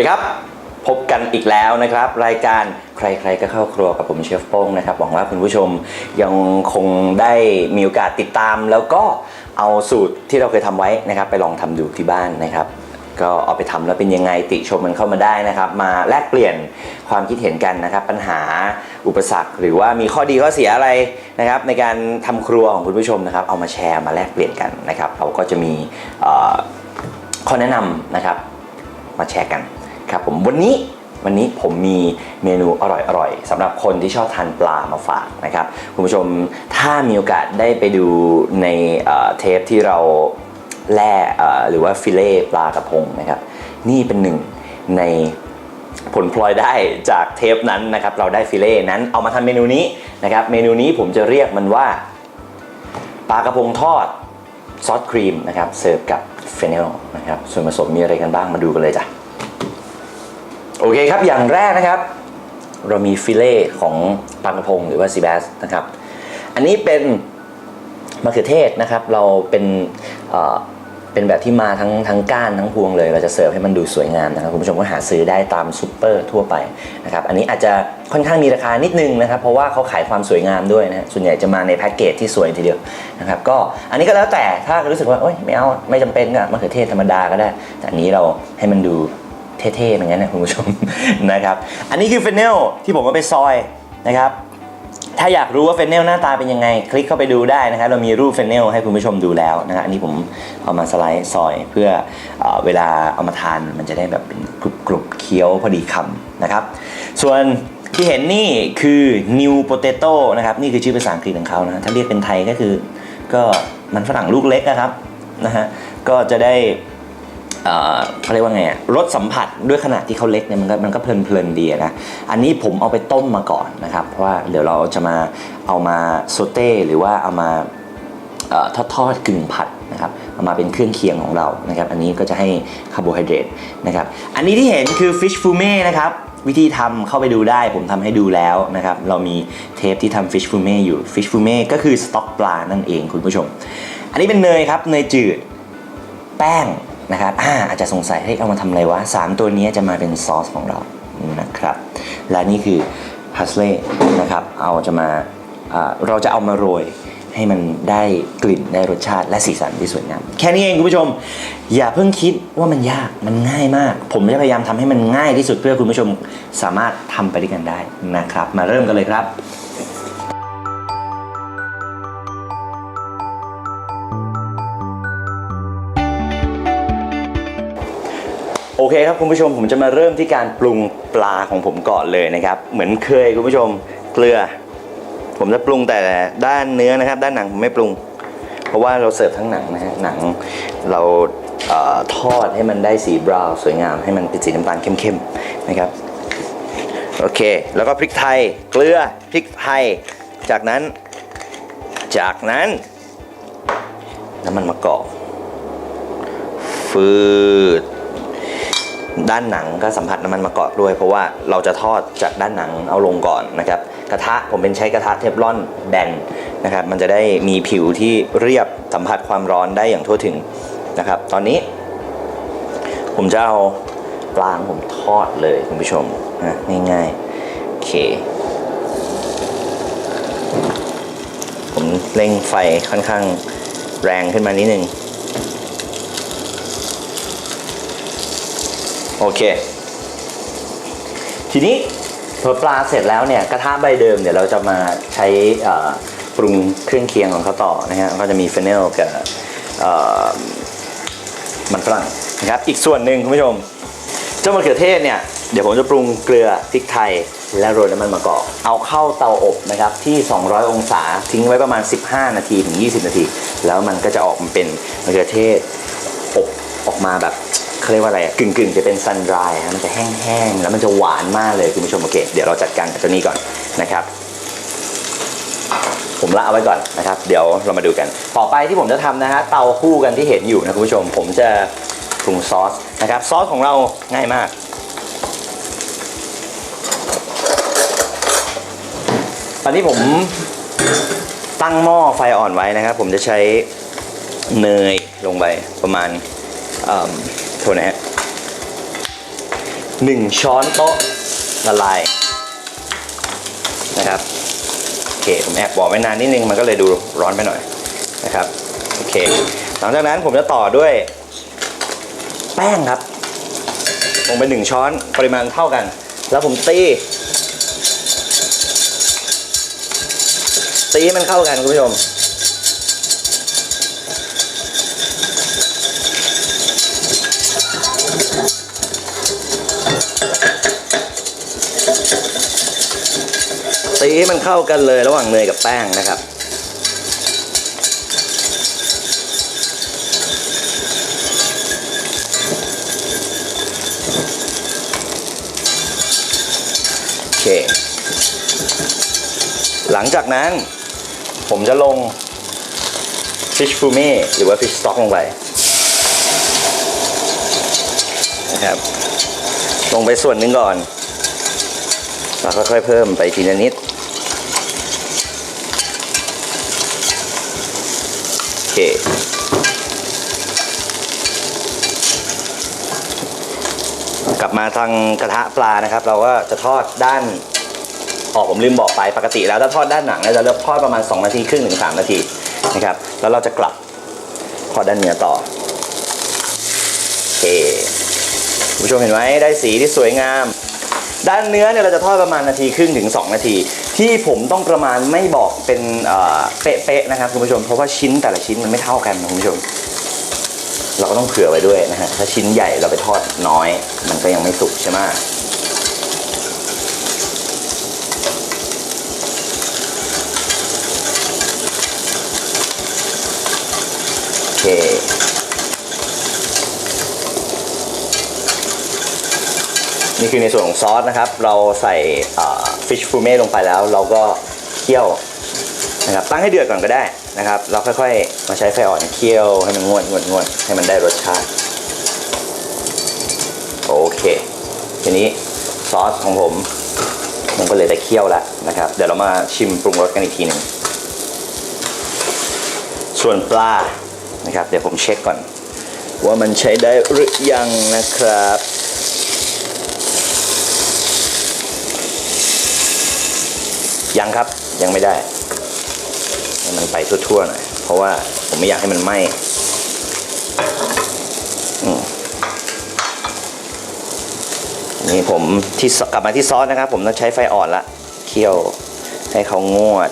ดีครับ พบกันอีกแล้วนะครับ รายการใครๆก็เข้าครัวกับผมเชฟโป้งนะครับหวังว่าคุณผู้ชมยังคงได้มีโอกาสติดตาม แล้วก็เอาสูตรที่เราเคยทำไว้นะครับ ไปลองทำดูที่บ้านนะครับ ก็เอาไปทำแล้วเป็นยังไงติชมมันเข้ามาได้นะครับ มาแลกเปลี่ยนความคิดเห็นกันนะครับ ปัญหาอุปสรรค หรือว่ามีข้อดีข้อเสียอะไรนะครับ ในการทำครัวของคุณผู้ชมนะครับ เอามาแชร์มาแลกเปลี่ยนกันนะครับ เราก็จะมีเอ่อข้อแนะนำนะครับมาแชร์กัน ครับผมวันนี้วันนี้ผมมีเมนูอร่อยๆสำหรับคนที่ชอบทานปลามาฝากนะครับคุณผู้ชมถ้ามีโอกาสได้ไปดูในเทปที่เราแล่หรือว่าฟิเล่ปลากระพงนะครับนี่เป็นหนึ่งในผลพลอยได้จากเทปนั้นนะครับเราได้ฟิเล่นั้นเอามาทำเมนูนี้นะครับเมนูนี้ผมจะเรียกมันว่าปลากระพงทอดซอสครีมนะครับเสิร์ฟกับเฟเนลนะครับส่วนผสมมีอะไรกันบ้างมาดูกันเลยจ้ะ เคครับอย่างแรกนะครับ เรามีฟิเล่ของปลากระพงหรือว่าซีแบสนะครับ อันนี้เป็นมะเขือเทศนะครับ เราเป็นเอ่อเป็นแบบที่มาทั้งทั้งก้านทั้งพวงเลย เราจะเสิร์ฟให้มันดูสวยงามนะครับคุณผู้ชมก็หาซื้อได้ตามซูเปอร์ทั่วไปนะครับอันนี้อาจจะค่อนข้างมีราคานิดนึงนะครับเพราะว่าเขาขายความสวยงามด้วยนะส่วนใหญ่จะมาในแพ็กเกจที่สวยทีเดียวนะครับก็อันนี้ก็แล้วแต่ถ้ารู้สึกว่าโอ๊ยไม่เอาไม่จำเป็นก็มะเขือเทศธรรมดาก็ได้ แต่อันนี้เราให้มันดู เท่ๆเหมือนกันนะคุณผู้ชมนะครับ อันนี้คือเฟนเนลที่ผมเอาไปซอยนะครับถ้าอยากรู้ว่าเฟนเนลหน้าตาเป็นยังไง คลิกเข้าไปดูได้นะครับ เรามีรูปเฟนเนลให้คุณผู้ชมดูแล้วนะครับอันนี้ผมเอามาสไลด์ซอย เพื่อเออเวลาเอามาทานมันจะได้แบบเป็นกรุบๆเคี้ยวพอดีคำนะครับ ส่วนที่เห็นนี่คือ new potato นะครับ นี่คือชื่อภาษาอังกฤษของเขานะถ้าเรียกเป็นไทยก็คือ ก็มันฝรั่งลูกเล็กนะครับนะฮะก็จะได้ เขาเรียกว่าไงรสสัมผัสด้วยขนาดที่เขาเล็กเนี่ยมันก็มันก็เพลินเพลินๆดีนะอันนี้ผมเอาไปต้มมาก่อนนะครับ เพราะว่าเดี๋ยวเราจะมาเอามาโซเต้หรือว่าเอามาทอดทอดกึ่งผัดนะครับเอามาเป็นเครื่องเคียงของเรานะครับ อันนี้ก็จะให้คาร์โบไฮเดรตนะครับ อันนี้ที่เห็นคือฟิชฟูเม่นะครับวิธีทำเข้าไปดูได้ผมทำให้ดูแล้วนะครับ เรามีเทปที่ทำฟิชฟูเม่อยู่ฟิชฟูเม่ก็คือสต็อกปลานั่นเองคุณผู้ชม อันนี้เป็นเนยครับเนยจืด แป้ง นะครับอาอาจจะสงสัยให้ยเอามาทำอะไรวะสามตัวนี้จะมาเป็นซอสของเรานะครับ และนี่คือพัสเล่นะครับ เอาจะมาอ่าเราจะเอามาโรยให้มันได้กลิ่นได้รสชาติและสีสันที่สวยงามแค่นี้เองคุณผู้ชม อย่าเพิ่งคิดว่ามันยากมันง่ายมาก ผมจะพยายามทำให้มันง่ายที่สุดเพื่อคุณผู้ชมสามารถทำไปด้วยกันได้นะครับ มาเริ่มกันเลยครับ เคครับคุณผู้ชมผมจะมาเริ่มที่การปรุงปลาของผมก่อนเลยนะครับ เหมือนเคยคุณผู้ชมเกลือ ผมจะปรุงแต่ด้านเนื้อนะครับ ด้านหนังผมไม่ปรุง เพราะว่าเราเสิร์ฟทั้งหนังนะฮะหนังเราเออทอดให้มันได้สีบราวน์สวยงามให้มันเป็นสีน้ำตาลเข้มๆนะครับโอเค แล้วก็พริกไทยเกลือพริกไทย จากนั้น จากนั้นน้ำมันมะกอกฟืด ด้านหนังก็สัมผัสน้ำมันมะกอกด้วย เพราะว่าเราจะทอดจากด้านหนังเอาลงก่อนนะครับกระทะผมเป็นใช้กระทะเทฟลอนแบนนะครับมันจะได้มีผิวที่เรียบสัมผัสความร้อนได้อย่างทั่วถึงนะครับ ตอนนี้ ผมจะเอาปลางผมทอดเลยคุณผู้ชมนะง่ายๆโอเค ผมเร่งไฟค่อนข้างแรงขึ้นมานิดนึง โอเค ทีนี้พอปลาเสร็จแล้วเนี่ยกระทะใบเดิมเดี๋ยวเราจะมาใช้ปรุงเครื่องเคียงของเขาต่อนะฮะก็จะมีเฟเนลกับมันฝรั่งนะครับอีกส่วนหนึ่งคุณผู้ชม เจ้ามะเขือเทศเนี่ยเดี๋ยวผมจะปรุงเกลือพริกไทยและโรยน้ำมันมะกอก เอาเข้าเตาอบนะครับที่ 200 องศาทิ้งไว้ประมาณ 15 นาทีถึง 20 นาที แล้วมันก็จะออกมาเป็นมะเขือเทศ ออกมาแบบเขาเรียกว่าอะไรกึ่งกึ่งๆจะเป็นซันดรายนะมันจะแห้งๆ แล้วมันจะหวานมากเลยคุณผู้ชมโอเคเดี๋ยวเราจัดการกับตัวนี้ก่อนนะครับ ผมละเอาไว้ก่อนนะครับ เดี๋ยวเรามาดูกัน ต่อไปที่ผมจะทำนะฮะเตาคู่กันที่เห็นอยู่นะคุณผู้ชม ผมจะปรุงซอสนะครับซอสของเราง่ายมากตอนนี้ผมตั้งหม้อไฟอ่อนไว้นะครับ ผมจะใช้เนยลงไปประมาณ โทษนะฮะ1ช้อนโต๊ะละลายนะครับโอเคผมแอบบอกไว้นานนิดนึงมันก็เลยดูร้อนไปหน่อยนะครับโอเคหลังจากนั้นผมจะต่อด้วยแป้งครับ ลงไปหนึ่งช้อนปริมาณเท่ากัน แล้วผมตีตีให้มันเข้ากันคุณผู้ชม ตีให้มันเข้ากันเลยระหว่างเนยกับแป้งนะครับโอเค หลังจากนั้นผมจะลง fish fume หรือว่า fish stock ลงไปนะครับ ลงไปส่วนหนึ่งก่อนแล้วค่อยๆเพิ่มไปทีละนิด โอเค กลั บมาทางกระทะปลานะครับ เราก็จะทอดด้านออกผมลืมบอกไปปกติแล้วถ้าทอดด้านหนังเนี่ยจะเลือกทอดประมาณ 2 นาทีครึ่งถึง3นาทีนะครับ แล้วเราจะกลับทอดด้านเนื้อต่อโอเคคุณผู้ชมเห็นไหมได้สีที่สวยงาม ด้านเนื้อเนี่ยเราจะทอดประมาณนาทีครึ่งถึง 2 นาที ที่ผมต้องประมาณไม่บอกเป็นเอ่อเป๊ะๆนะครับคุณผู้ชมเพราะว่าชิ้นแต่ละชิ้นมันไม่เท่ากันนะคุณผู้ชม เราก็ต้องเผื่อไว้ด้วยนะฮะถ้าชิ้นใหญ่เราไปทอดน้อย มันก็ยังไม่สุกใช่ไหมโอเคนี่คือในส่วนของซอสนะครับ เราใส่ฟิชฟูเม่ลงไปแล้ว เราก็เคี่ยว นะครับตั้งให้เดือดก่อนก็ได้นะครับ เราค่อยๆ มาใช้ไฟอ่อนเคี่ยวให้มันงวดงวดงวดให้มันได้รสชาติ โอเค ทีนี้ซอสของผมมันก็เลยได้เคี่ยวแล้วนะครับ เดี๋ยวเรามาชิมปรุงรสกันอีกทีหนึ่งส่วนปลานะครับ เดี๋ยวผมเช็คก่อน ว่ามันใช้ได้หรือยังนะครับยังครับยังไม่ได้ ให้มันไปทั่วๆหน่อยเพราะว่าผมไม่อยากให้มันไหม้อืมนี่ผมที่กลับมาที่ซอสนะครับ ผมต้องใช้ไฟอ่อนละเคี่ยวให้เขางวด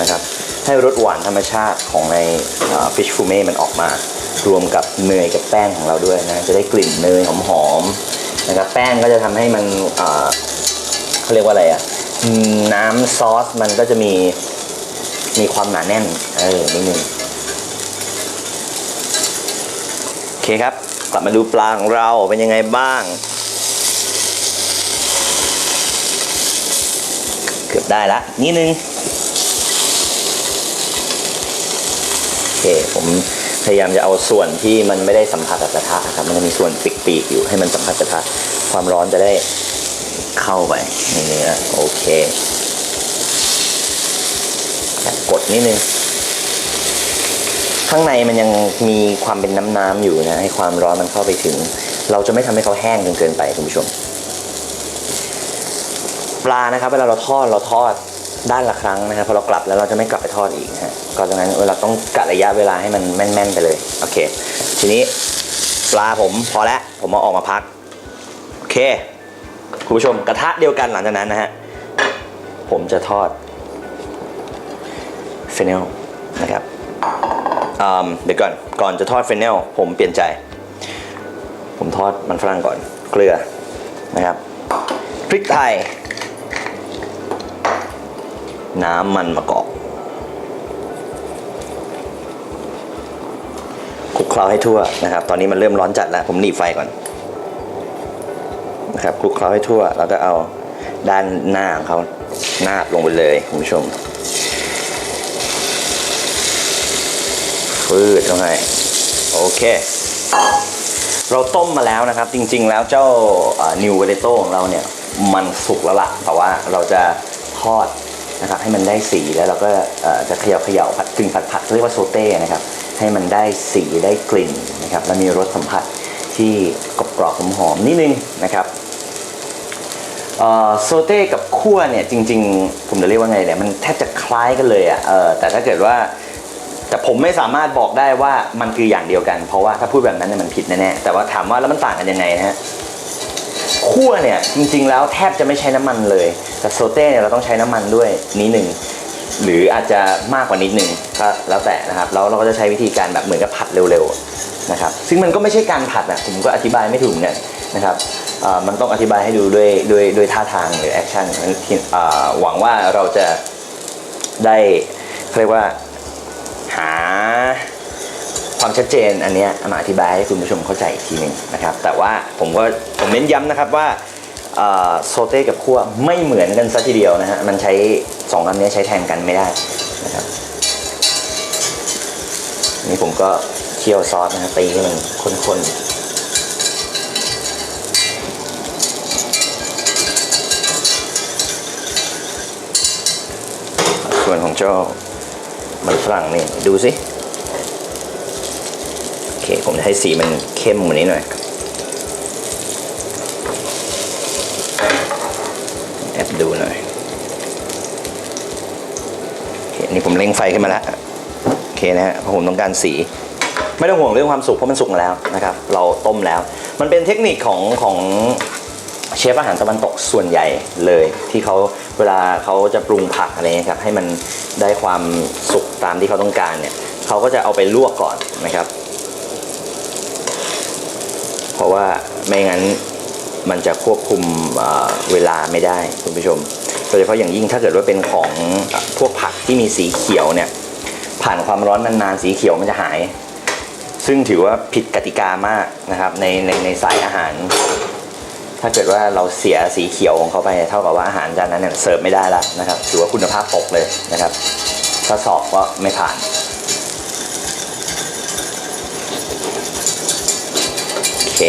นะครับ ให้รสหวานธรรมชาติของในฟิชฟูเม่มันออกมา รวมกับเนยกับแป้งของเราด้วยนะจะได้กลิ่นเนยหอมๆนะครับแป้งก็จะทำให้มันเขาเรียกว่าอะไรอะน้ำซอสมันก็จะมี มีความหนาแน่น เออนิดนึงโอเคครับ กลับมาดูปลาของเราเป็นยังไงบ้าง เกือบได้ละนิดนึงโอเคผมพยายามจะเอาส่วนที่มันไม่ได้สัมผัสกับกระทะครับ มันจะมีส่วนปีกๆอยู่ให้มันสัมผัสกระทะ ความร้อนจะได้เข้าไปในเนื้อโอเค กดนิดนึง ข้างในมันยังมีความเป็นน้ำๆอยู่นะ ให้ความร้อนมันเข้าไปถึง เราจะไม่ทำให้เขาแห้งจนเกินไปคุณผู้ชม ปลานะครับเวลาเราทอดเราทอดด้านละครั้งนะครับพอเรากลับแล้วเราจะไม่กลับไปทอดอีกฮะก็ดังนั้นเราต้องกะระยะเวลาให้มันแม่นๆไปเลยโอเค ทีนี้ปลาผมพอแล้วผมเอาออกมาพักโอเคคุณผู้ชมกระทะเดียวกันหลังจากนั้นนะฮะผมจะทอด เฟนเนลนะครับเดี๋ยวก่อนก่อนจะทอดเฟนเนลผมเปลี่ยนใจ ผมทอดมันฝรั่งก่อนเกลือนะครับพริกไทย น้ำมันมะกอกคลุกเคล้าให้ทั่วนะครับ ตอนนี้มันเริ่มร้อนจัดแล้ว ผมหนีไฟก่อนนะครับคลุกเคล้าให้ทั่ว แล้วก็เอาด้านหน้าของเขานาบลงไปเลยคุณผู้ชม ฟืดเข้าให้โอเค เราต้มมาแล้วนะครับ จริง ๆ แล้วเจ้านิวเวเลโตของเราเนี่ย มันสุกแล้วละแต่ว่าเราจะทอดนะครับให้มันได้สีแล้วเราก็จะเขย่าเขย่าผัดกึ่งผัดผัดเรียกว่าโซเต้นะครับ ให้มันได้สีได้กลิ่นนะครับ และมีรสสัมผัสที่กรอบๆหอมๆนิดนึงนะครับโซเต้กับคั่วเนี่ยจริงๆผมจะเรียกว่าไงเนี่ยมันแทบจะคล้ายกันเลยอะ่ะแต่ถ้าเกิดว่า แต่ผมไม่สามารถบอกได้ว่ามันคืออย่างเดียวกัน เพราะว่าถ้าพูดแบบนั้นเนี่ยมันผิดแน่ๆแต่ว่าถามว่าแล้วมันต่างกันยังไงนะฮะคั่วเนี่ยจริง ๆ แล้วแทบจะไม่ใช้น้ำมันเลย แต่โซเต้เนี่ยเราต้องใช้น้ำมันด้วยนิดหนึ่งหรืออาจจะมากกว่านิดหนึ่งก็แล้วแต่นะครับแล้วเราก็จะใช้วิธีการแบบเหมือนกับผัดเร็วๆนะครับซึ่งมันก็ไม่ใช่การผัดอะผมก็อธิบายไม่ถูกเนี่ยนะครับมันต้องอธิบายให้ดูด้วยด้วยด้วยท่าทางหรือแอคชั่นหวังว่าเราจะได้เรียกว่า หาความชัดเจนอันนี้มาอธิบายให้คุณผู้ชมเข้าใจอีกทีหนึ่งนะครับ แต่ว่าผมก็ผมเน้นย้ำนะครับว่าเอ่อโซเต้กับคั่วไม่เหมือนกันซะทีเดียวนะฮะมันใช้สองอันนี้ใช้แทนกันไม่ได้นะครับนนี่ผมก็เคี่ยวซอสนะฮะตีให้มันข้นๆส่วนของเจ้า มันฝรั่งนี่ดูสิโอเคผมจะให้สีมันเข้มกว่านี้หน่อยแอบดูหน่อยโอเคนี่ผมเร่งไฟขึ้นมาแล้วโอเคนะฮะเพราะผมต้องการสี ไม่ต้องห่วงเรื่องความสุกเพราะมันสุกมาแล้วนะครับ เราต้มแล้ว มันเป็นเทคนิคของของเชฟอาหารตะวันตกส่วนใหญ่เลย ที่เขาเวลาเขาจะปรุงผักอะไรเงี้ยครับให้มันได้ความสุก ตามที่เขาต้องการเนี่ยเขาก็จะเอาไปลวกก่อนนะครับ เพราะว่าไม่งั้นมันจะควบคุมเเวลาไม่ได้คุณผู้ชม โดยเฉพาะอย่างยิ่งถ้าเกิดว่าเป็นของอพวกผักที่มีสีเขียวเนี่ยผ่านความร้อนนานๆสีเขียวมันจะหาย ซึ่งถือว่าผิดกติกามากนะครับในในในสายอาหาร ถ้าเกิดว่าเราเสียสีเขียวของเขาไป เท่ากับว่าอาหารจานนั้นเนี่ยเสิร์ฟไม่ได้ล้วนะครับถือว่าคุณภาพตกเลยนะครับ ถ้าสอบก็ไม่ผ่าน โอเค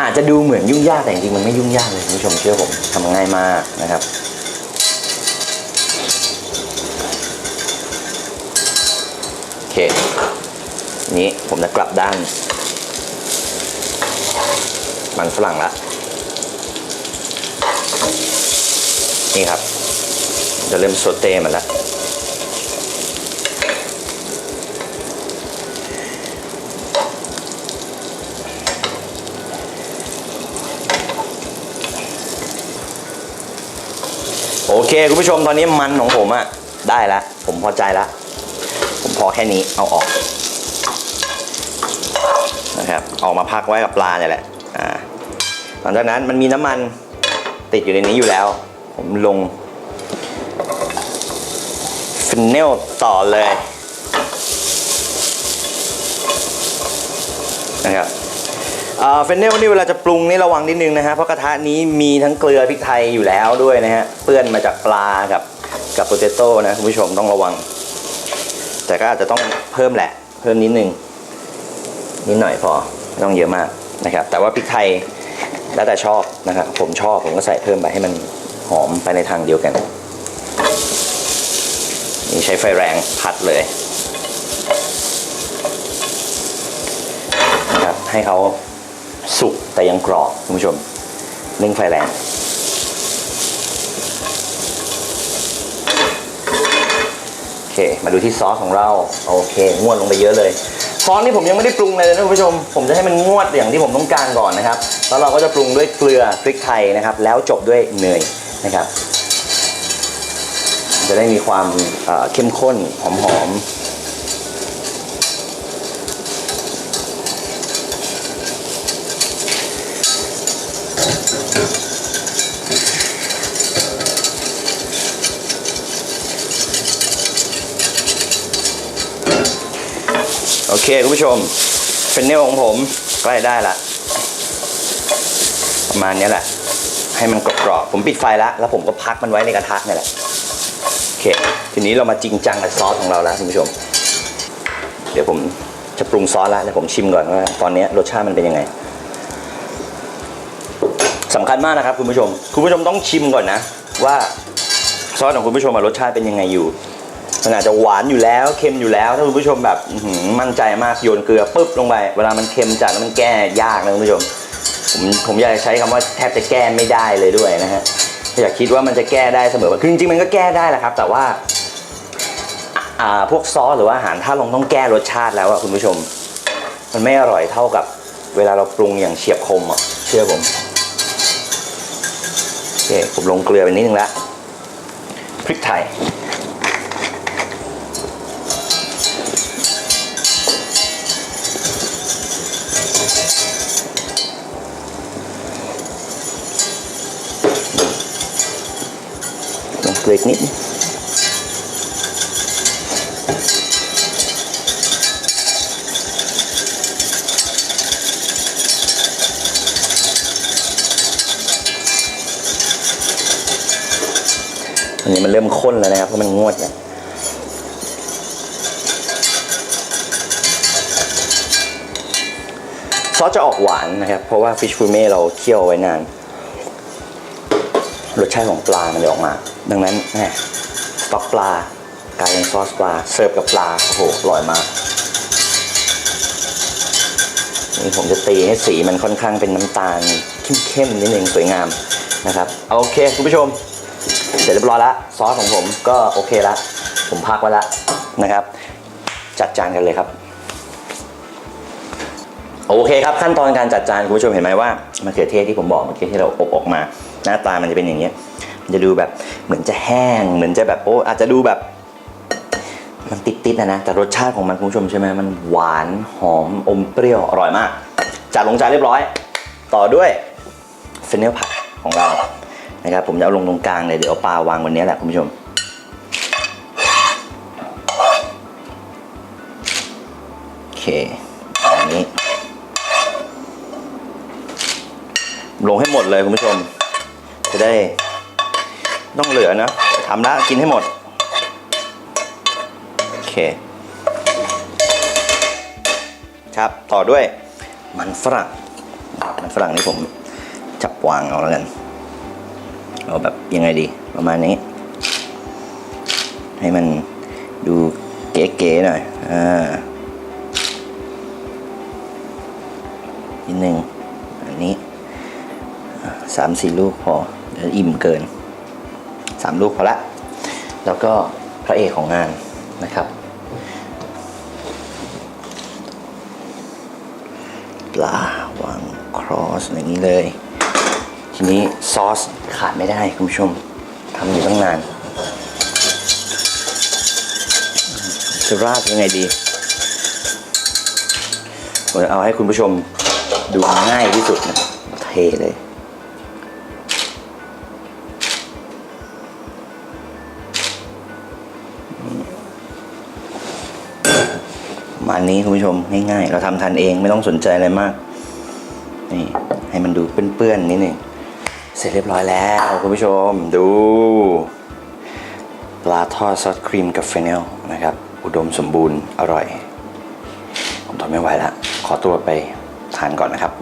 อาจจะดูเหมือนยุ่งยากแต่จริงๆมันไม่ยุ่งยากเลยคุณผู้ชมเชื่อผมทำง่ายมากนะครับโอเคนี้ผมจะกลับด้าน มันฝรั่งละ นี่ครับ จะเริ่มโซเต้มันละโอเค คุณผู้ชมตอนนี้มันของผมอะได้แล้ว ผมพอใจแล้ว ผมพอแค่นี้เอาออกนะครับออกมาพักไว้กับปลาเนี่ยแหละอ่าหลังจากนั้นมันมีน้ำมันติดอยู่ในนี้อยู่แล้ว ผมลงฟินเนลต่อเลยนะครับเฟนเนลนี่เวลาจะปรุงนี่ระวังนิดนึงนะฮะเพราะกระทะนี้มีทั้งเกลือพริกไทยอยู่แล้วด้วยนะฮะเปื้อนมาจากปลากับกับโปเตโต้นะคุณผู้ชมต้องระวัง แต่ก็อาจจะต้องเพิ่มแหละ เพิ่มนิดนึงนิดหน่อยพอไม่ต้องเยอะมากนะครับ แต่ว่าพริกไทยแล้วแต่ชอบนะครับผมชอบผมก็ใส่เพิ่มไปให้มัน หอมไปในทางเดียวกัน นี่ใช้ไฟแรงผัดเลยนะครับให้เขาสุกแต่ยังกรอบคุณผู้ชมเร่งไฟแรงโอเคมาดูที่ซอสของเราโอเคงวดลงไปเยอะเลยซอสนี่ผมยังไม่ได้ปรุงเลยนะคุณผู้ชม ผมจะให้มันงวดอย่างที่ผมต้องการก่อนนะครับ แล้วเราก็จะปรุงด้วยเกลือพริกไทยนะครับ แล้วจบด้วยเนย นะครับ จะได้มีความเข้มข้นหอมๆโอเคคุณผู้ชมเฟนเนลของผมใกล้ได้ละประมาณนี้แหละ ให้มันกรอบๆผมปิดไฟแล้วแล้วผมก็พักมันไว้ในกระทะนี่แหละโอเคทีนี้เรามาจริงจังกับซอสของเราแล้วคุณผู้ชม เดี๋ยวผมจะปรุงซอสแล้วเดี๋ยวผมชิมก่อนว่าตอนนี้รสชาติมันเป็นยังไงสำคัญมากนะครับคุณผู้ชม คุณผู้ชมต้องชิมก่อนนะ ว่าซอสของคุณผู้ชมรสชาติเป็นยังไงอยู่มันอาจจะหวานอยู่แล้วเค็มอยู่แล้ว ถ้าคุณผู้ชมแบบมั่นใจมากโยนเกลือปุ๊บลงไป เวลามันเค็มจัดแล้วมันแก้ยากนะคุณผู้ชม ผมผมอยากจะใช้คำว่าแทบจะแก้ไม่ได้เลยด้วยนะฮะอย่าคิดว่ามันจะแก้ได้เสมอคือจริงๆมันก็แก้ได้แหละครับ แต่ว่าอ่าพวกซอสหรือว่าอาหารถ้าลงต้องแก้รสชาติแล้วอะคุณผู้ชม มันไม่อร่อยเท่ากับเวลาเราปรุงอย่างเฉียบคมอะเชื่อผมโอเคผมลงเกลือไปนิดนึงละพริกไทย เกลือนิดอันนี้มันเริ่มข้นแล้วนะครับเพราะมันงวดแล้วซอสจะออกหวานนะครับ เพราะว่าฟิชฟูเม่เราเคี่ยวไว้นาน รสชาติของปลามันจะออกมา ดังนั้นแหมสต๊อกปลากลายเป็นซอสปลาเสิร์ฟกับปลาโอ้โหอร่อยมากนี่ผมจะตีให้สีมันค่อนข้างเป็นน้ำตาลเข้มๆนิดนึงสวยงามนะครับโอเคคุณผู้ชม เสร็จเรียบร้อยละซอสของผมก็โอเคละผมพักไว้ละนะครับ จัดจานกันเลยครับโอเคครับขั้นตอนการจัดจานคุณผู้ชมเห็นไหมว่ามะเขือเทศที่ผมบอกเมื่อกี้ที่เราอบออกมา หน้าตามันจะเป็นอย่างนี้ จะดูแบบเหมือนจะแห้ง เหมือนจะแบบโอ้อาจจะดูแบบ มันติดๆนะนะแต่รสชาติของมันคุณผู้ชมใช่ไหมมันหวานหอมอมเปรี้ยวอร่อยมากจัดลงจานเรียบร้อย ต่อด้วยเฟนเนลผัดของเรานะครับผมจะเอาลงตรงกลางเลยเดี๋ยวปลาวางบนนี้แหละคุณผู้ชมโอเคอันนี้ ลงให้หมดเลยคุณผู้ชม จะได้ ต้องเหลือนะทำแล้วกินให้หมด โอเค ครับต่อด้วยมันฝรั่งมันฝรั่งนี่ผมจับวางเอาแล้วกันเอาแบบยังไงดีประมาณนี้ ให้มันดูเก๋ๆหน่อยอ่านิดนึงอันนี้สามสี่ลูกพอเดี๋ยวอิ่มเกิน สามลูกพอละ แล้วก็พระเอกของงานนะครับปลาวางครอสอย่างนี้เลย ทีนี้ซอสขาดไม่ได้คุณผู้ชมทำอยู่ตั้งนานจะราดยังไงดีผมจะเอาให้คุณผู้ชมดูง่ายที่สุดนะเทเลยาณนี้คุณผู้ชมง่ายๆ เราทำทานเองไม่ต้องสนใจอะไรมาก นี่ให้มันดูเปื้อนๆนิดหนึงเสร็จเรียบร้อยแล้วคุณผู้ชมดูปลาทอดซอสครีมกับเฟเนลนะครับ อุดมสมบูรณ์อร่อย ผมทนไม่ไหวแล้วขอตัวไปทานก่อนนะครับ